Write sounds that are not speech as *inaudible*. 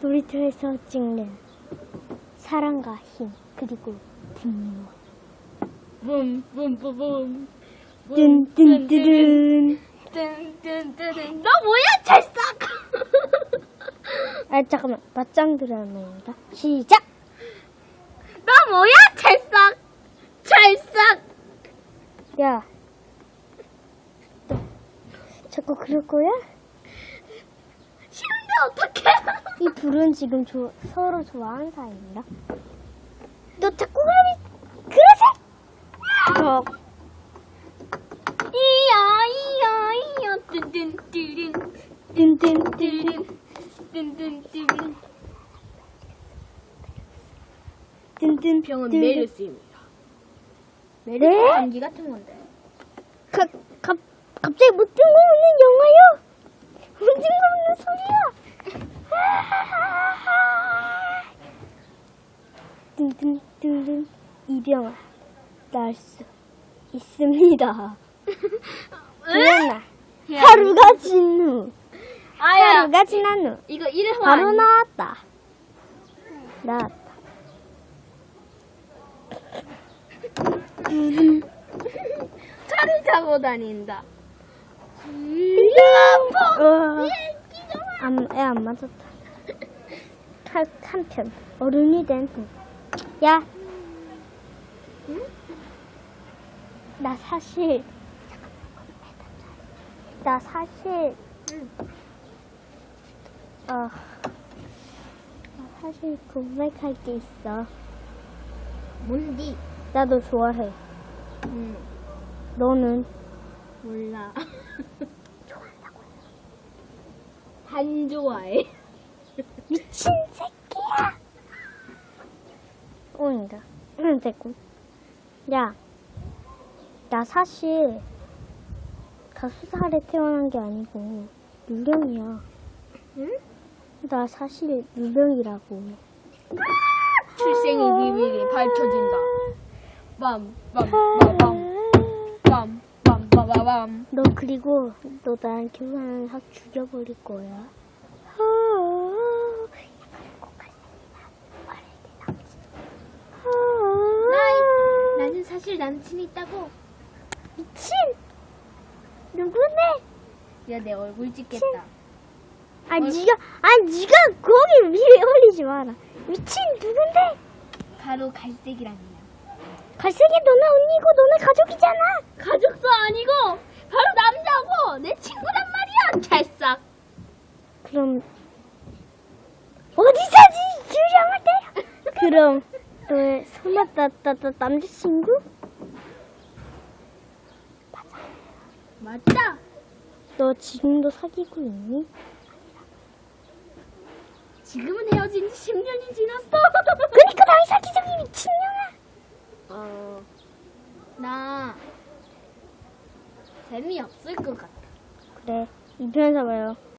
놀이터에서 찍는 사랑과 힘 그리고 분노 붐붐붐붐. 뚠뚠뚠 뜬뜬뜬뜬 너 뭐야 찰싹! 아 잠깐만. 맞짱 드라마입니다. 시작! 너 뭐야 찰싹! 찰싹! 야. 너 자꾸 그럴 거야? 싫은데 어떡해 이 둘은 지금 조- 서로 좋아하는 사이입니다. 너 자꾸 그러니 그러세 저 이야 이야 이야. 뜬뜬뜨린 뚠뚠뚠 뜨린 뜬뜬뜨린 뚠뚠 병은 뚠뚠. 메르스입니다. 메르스 네? 감기 같은 건데. 가, 갑, 갑자기 못 뜬 거 없는 영화요? 못뜬 뜬뜬뜬뜬 이병아 날 수 있습니다. *laughs* 그러나 하루가 진 후, 아야 하루가 지난 후 이거 이름 바로 나왔다. 나왔다. 음, 차를 타고 다닌다 어, 안, 애안 맞았다. 한, 한편, 어른이 된 후. 야. 나 사실, 나 사실, 어, 나 사실 고백할 게 있어. 뭔디 나너 좋아해. 음 너는 몰라 *laughs* 안 좋아해 미친 새끼야! 오인가? 응, 됐고. 야, 나 사실 다섯 살에 태어난 게 아니고 유령이야. 응? 나 사실 유령이라고. 출생의 비밀이 밝혀진다 빰빰빰빰 빰빰빰빰빰 너 그리고 너 나랑 결혼하면 확 죽여버릴 거야. 사실 남친이 있다고 미친! 누구네? 야 내 얼굴 찍겠다 아, 니가, 아, 니가 거기 위에 올리지 마라. 미친, 누군데? 바로 갈색이란이야 갈색이 너네 언니고 너네 가족이잖아. 가족도 아니고 바로 남자고 내 친구란 말이야 찰싹 그럼 어디서지 유령을 때려? *laughs* 그럼 너의 소나따따따 남자친구? 맞다 너 지금도 사귀고 있니? 지금은 헤어진 지 10년이 지났어 *laughs* 그러니까 나이 사귀자니 미친년아. 어, 나 재미없을 것 같아 그래 이편에서 봐요.